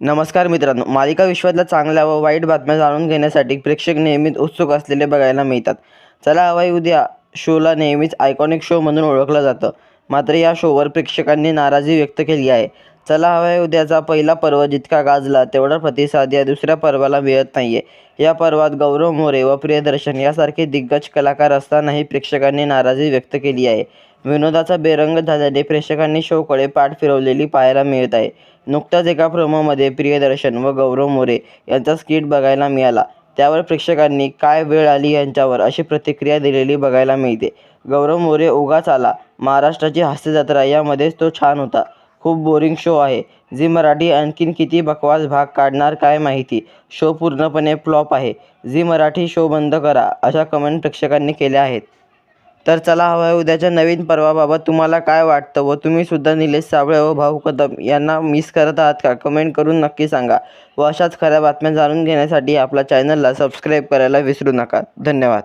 नमस्कार मित्रांनो. मालिका विश्वातल्या चांगल्या व वाईट बातम्या जाणून घेण्यासाठी प्रेक्षक नेहमीच उत्सुक असलेले बघायला मिळतात. चला हवाई उद्या. शोला नेहमीच आयकॉनिक शो म्हणून ओळखलं जातं. मात्र या शोवर प्रेक्षकांनी नाराजी व्यक्त केली आहे. चला हवाय उद्याचा पहिला पर्व जितका गाजला तेवढा प्रतिसाद या दुसऱ्या पर्वाला मिळत नाही आहे या पर्वात गौरव मोरे व प्रियदर्शन यासारखे दिग्गज कलाकार असतानाही प्रेक्षकांनी नाराजी व्यक्त केली आहे. विनोदाचा बेरंग झाल्याने प्रेक्षकांनी शोकडे पाठ फिरवलेली पाहायला मिळत आहे. नुकताच एका प्रोमोमध्ये प्रियदर्शन व गौरव मोरे यांचा स्किट बघायला मिळाला. त्यावर प्रेक्षकांनी काय वेळ आली यांच्यावर अशी प्रतिक्रिया दिलेली बघायला मिळते. गौरव मोरे उगाच आला. महाराष्ट्राची हास्यजत्रा यामध्येच तो छान होता. खूप बोरिंग शो आहे. झी मराठी आणखीन किती बकवास भाग काढणार काय माहिती? शो पूर्णपणे फ्लॉप आहे. झी मराठी शो बंद करा अशा कमेंट प्रेक्षकांनी केल्या आहेत. तर चला हवं आहे उद्याच्या नवीन पर्वाबाबत तुम्हाला काय वाटतं व तुम्हीसुद्धा निलेश साबळे व भाऊ कदम यांना मिस करत आहात का? कमेंट करून नक्की सांगा. व अशाच खऱ्या बातम्या जाणून घेण्यासाठी आपल्या चॅनलला सबस्क्राईब करायला विसरू नका. धन्यवाद.